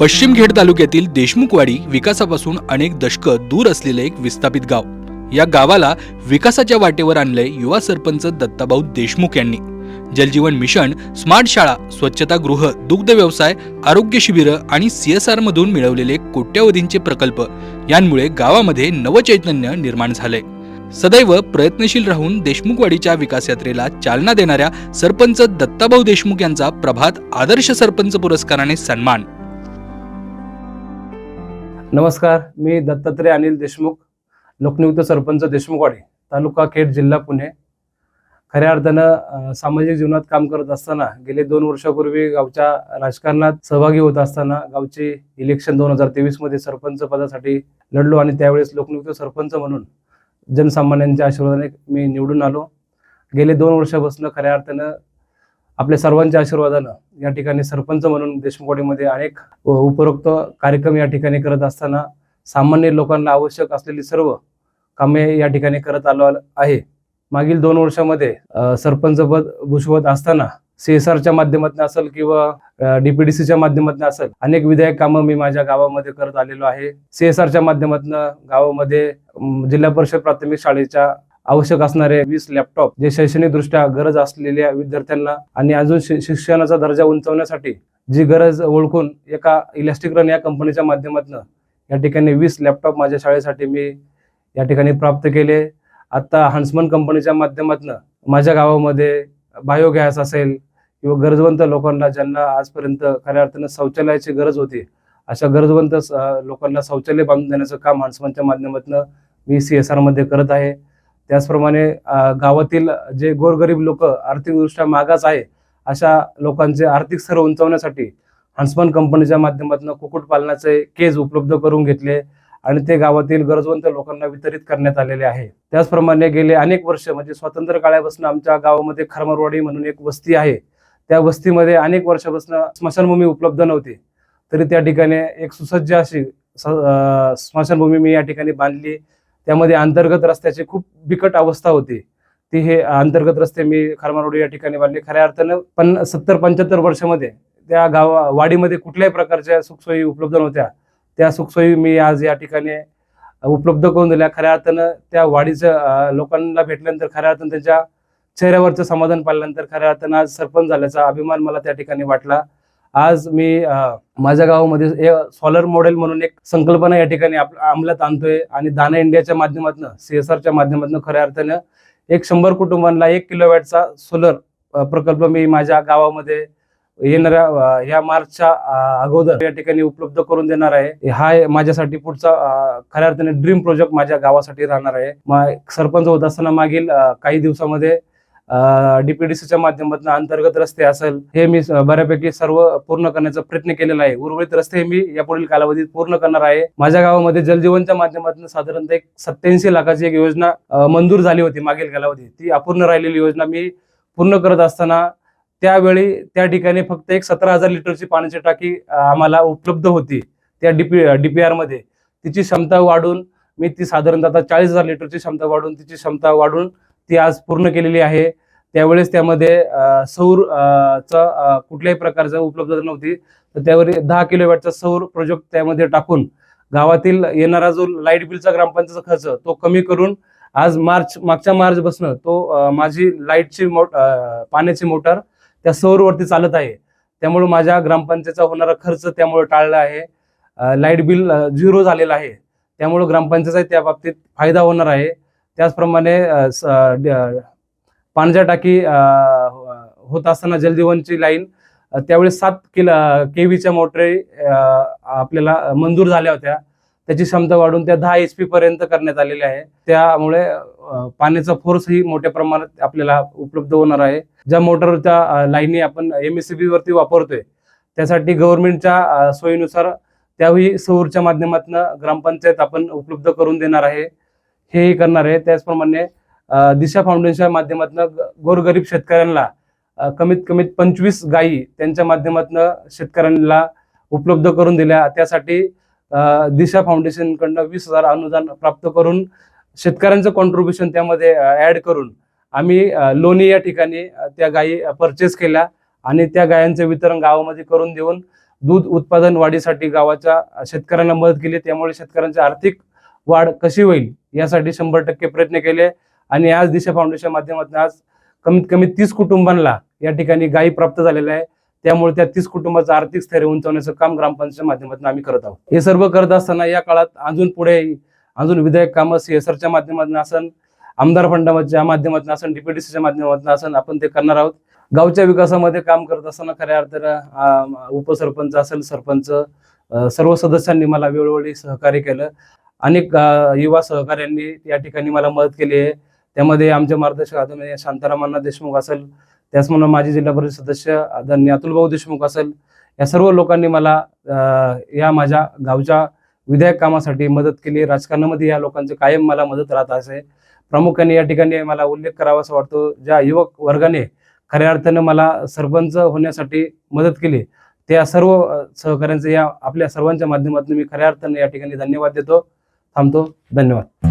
पश्चिम खेड तालुक्यातील देशमुखवाडी विकासापासून अनेक दशकं दूर असलेले एक विस्थापित गाव. या गावाला विकासाच्या वाटेवर आणलंय युवा सरपंच दत्ताभाऊ देशमुख यांनी. जलजीवन मिशन स्मार्ट शाळा स्वच्छतागृह दुग्ध व्यवसाय आरोग्य शिबिरं आणि सीएसआर मधून मिळवलेले कोट्यावधींचे प्रकल्प यांमुळे गावामध्ये नवचैतन्य निर्माण झाले सदैव प्रयत्नशील राहून देशमुखवाडीच्या विकास यात्रेला चालना देणाऱ्या सरपंच दत्ताभाऊ देशमुख यांचा प्रभात आदर्श सरपंच पुरस्काराने सन्मान नमस्कार मी दत्तात्रय अनिल देशमुख लोकनियुक्त सरपंच देशमुखवाडी तालुका खेड जिल्हा पुणे. खऱ्या अर्थानं सामाजिक जीवनात काम करत असताना गेले दोन वर्षापूर्वी गावच्या राजकारणात सहभागी होत असताना गावचे इलेक्शन दोन हजार तेवीसमध्ये सरपंच पदासाठी लढलो आणि त्यावेळेस लोकनियुक्त सरपंच म्हणून जनसामान्यांच्या आशीर्वादाने मी निवडून आलो. गेले दोन वर्षापासून खऱ्या अर्थानं आपल्या सर्वांच्या आशीर्वादानं या ठिकाणी सरपंच म्हणून देशमुखवाडीमध्ये अनेक उपरोक्त कार्यक्रम या ठिकाणी करत असताना सामान्य लोकांना आवश्यक असलेली सर्व कामे या ठिकाणी करत आलो आहे. मागील दोन वर्षामध्ये सरपंच सरपंचपद भूषवत असताना सीएसआरच्या माध्यमातून असेल किंवा डीपीडीसीच्या माध्यमातून असेल अनेक विधायक कामं मी माझ्या गावामध्ये करत आलेलो आहे. सीएसआरच्या माध्यमातून गावामध्ये जिल्हा परिषद प्राथमिक शाळेच्या आवश्यक असणारे वीस लॅपटॉप जे शैक्षणिकदृष्ट्या गरज असलेल्या विद्यार्थ्यांना आणि अजून शि- शिक्षणाचा दर्जा उंचावण्यासाठी जी गरज ओळखून एका इलॅस्टिक रन या कंपनीच्या माध्यमातून या ठिकाणी वीस लॅपटॉप माझ्या शाळेसाठी मी या ठिकाणी प्राप्त केले. आत्ता हन्समन कंपनीच्या माध्यमातून माझ्या गावामध्ये बायोगॅस असेल किंवा गरजवंत लोकांना ज्यांना आजपर्यंत खऱ्या अर्थानं शौचालयाची गरज होती अशा गरजवंत स- लोकांना शौचालय बांधून देण्याचं काम हन्समनच्या माध्यमातून मी सी एस आरमध्ये करत आहे. त्याचप्रमाणे गावातील जे गोरगरीब लोक आर्थिकदृष्ट्या मागास आहे अशा लोकांचे आर्थिक स्तर उंचावण्यासाठी हंसमन कंपनीच्या माध्यमातून कुक्कुटपालनाचे केज उपलब्ध करून घेतले आणि ते गावातील गरजवंत लोकांना वितरित करण्यात आलेले आहे. त्याचप्रमाणे गेले अनेक वर्ष म्हणजे स्वातंत्र्य काळापासून आमच्या गावामध्ये खरमरवाडी म्हणून एक वस्ती आहे. त्या वस्तीमध्ये अनेक वर्षापासून स्मशानभूमी उपलब्ध नव्हती. तरी त्या ठिकाणी एक सुसज्ज अशी स्मशानभूमी मी या ठिकाणी बांधली. त्यामध्ये अंतर्गत रस्त्याची खूप बिकट अवस्था होती. ती हे अंतर्गत रस्ते मी खरमारोडी या ठिकाणी बांधले. खऱ्या अर्थानं पण सत्तर पंच्याहत्तर वर्षामध्ये त्या गावा वाडीमध्ये कुठल्याही प्रकारच्या सुखसोयी उपलब्ध नव्हत्या. त्या सुखसोयी मी आज या ठिकाणी उपलब्ध करून दिल्या. खऱ्या अर्थानं त्या वाडीचं लोकांना भेटल्यानंतर खऱ्या अर्थानं त्यांच्या चेहऱ्यावरचं समाधान पाहिल्यानंतर खऱ्या अर्थानं आज सरपंच झाल्याचा अभिमान मला त्या ठिकाणी वाटला. आज मी माझ्या गावामध्ये सॉलर मॉडेल म्हणून एक संकल्पना या ठिकाणी अंमलात आणतोय आणि दाना इंडियाच्या माध्यमातून सीएसआरच्या माध्यमातून खऱ्या अर्थानं एक शंभर कुटुंबांना एक किलोवॅटचा सोलर प्रकल्प मी माझ्या गावामध्ये येणाऱ्या या ह्या मार्चच्या अगोदर या ठिकाणी उपलब्ध करून देणार आहे. हा माझ्यासाठी पुढचा खऱ्या अर्थाने ड्रीम प्रोजेक्ट माझ्या गावासाठी राहणार आहे. मा- सरपंच होत असताना मागील काही दिवसामध्ये डीपीडीसीच्या माध्यमातून अंतर्गत रस्ते असेल हे मी बऱ्यापैकी सर्व पूर्ण करण्याचा प्रयत्न केलेला आहे. उर्वरित रस्ते मी यापुढील कालावधीत पूर्ण करणार आहे. माझ्या गावामध्ये जलजीवनच्या माध्यमातून साधारणतः एक सत्याऐंशी लाखाची एक योजना मंजूर झाली होती मागील कालावधीत. ती अपूर्ण राहिलेली योजना मी पूर्ण करत असताना त्यावेळी त्या ठिकाणी फक्त एक सतरा हजार लिटरची पाण्याची टाकी आम्हाला उपलब्ध होती त्या डीपी डीपीआरमध्ये. तिची क्षमता वाढून मी ती साधारणतः चाळीस हजार लिटरची क्षमता वाढून तिची क्षमता वाढून ती आज पूर्ण केलेली आहे. त्यावेळेस त्यामध्ये सौर अं, चा कुठल्याही प्रकारचा उपलब्धता नव्हती तर त्यावर दहा किलोवॅटचा सौर प्रोजेक्ट त्यामध्ये टाकून गावातील येणारा जो लाइट बिलचा ग्रामपंचायतचा खर्च तो कमी करून आज मार्च मागच्या मार्च बसणं तो माझी लाईटची मोट पाण्याची मोटार त्या सौरवरती चालत आहे. त्यामुळे माझ्या ग्रामपंचायतचा होणारा खर्च त्यामुळे टाळला आहे. लाइट बिल झिरो झालेलं आहे. त्यामुळे ग्रामपंचायत त्या बाबतीत फायदा होणार आहे. त्याचप्रमाणे अं, पाण्याच्या टाकी होत असताना जलजीवनची लाईन त्यावेळी सात किल केव्हीच्या मोटरी आपल्याला मंजूर झाल्या होत्या. त्याची क्षमता वाढून त्या दहा एच पी पर्यंत करण्यात आलेल्या आहे. त्यामुळे पाण्याचा पाण्याचा फोर्सही मोठ्या प्रमाणात आपल्याला उपलब्ध होणार आहे. ज्या मोटरच्या लाईनी आपण एम एस सी वरती वापरतोय त्यासाठी गव्हर्नमेंटच्या सोयीनुसार त्यावेळी सौरच्या माध्यमातून ग्रामपंचायत आपण उपलब्ध करून देणार आहे. हेही करणार आहे. त्याचप्रमाणे दिशा फाउंडेशनच्या माध्यमातून गोरगरीब शेतकऱ्यांना कमीत कमीत पंचवीस गायी त्यांच्या माध्यमातून शेतकऱ्यांना उपलब्ध करून दिल्या. त्यासाठी दिशा फाउंडेशनकडनं वीस हजार अनुदान प्राप्त करून शेतकऱ्यांचं कॉन्ट्रीब्युशन त्यामध्ये ॲड करून आम्ही लोणी या ठिकाणी त्या गायी परचेस केल्या आणि त्या गायांचं वितरण गावामध्ये करून देऊन दूध उत्पादन वाढीसाठी गावाच्या शेतकऱ्यांना मदत केली. त्यामुळे शेतकऱ्यांची आर्थिक वाढ कशी होईल? यासाठी शंभर टक्के प्रयत्न केले. आणि आज दिशा फाउंडेशन माध्यमातून आज कमीत कमी तीस कुटुंबांना या ठिकाणी गायी प्राप्त झालेल्या आहे. त्यामुळे त्या तीस कुटुंबाचं आर्थिक स्थैर्य उंचावण्याचं काम ग्रामपंचायतच्या माध्यमातून आम्ही करत आहोत. हे सर्व करत असताना या काळात अजून पुढे अजून विधायक कामं सीएसआरच्या माध्यमातून असन आमदार फंडाच्या माध्यमातून असन डीपीडीसीच्या माध्यमातून असन आपण ते करणार आहोत. गावच्या विकासामध्ये काम करत असताना खऱ्या अर्थानं उपसरपंच असेल सरपंच सर्व सदस्यांनी मला वेळोवेळी सहकार्य केलं. अनेक युवा सहकाऱ्यांनी या ठिकाणी मला मदत केली आहे. त्यामध्ये आमचे मार्गदर्शक आदरणीय शांतारामांना देशमुख असेल त्याचप्रमाणे माजी जिल्हा परिषद सदस्य आदरणीय अतुलभाऊ देशमुख असेल या सर्व लोकांनी मला या माझ्या गावच्या विधायक कामासाठी मदत केली. राजकारणामध्ये या लोकांचे कायम मला मदत राहत असे. प्रामुख्याने या ठिकाणी मला उल्लेख करावा असं वाटतो ज्या युवक वर्गाने खऱ्या अर्थानं मला सरपंच होण्यासाठी मदत केली. त्या सर्व अ, सहकाऱ्यांचे या आपल्या सर्वांच्या माध्यमातून मी खऱ्या अर्थाने या ठिकाणी धन्यवाद देतो. थांबतो. धन्यवाद.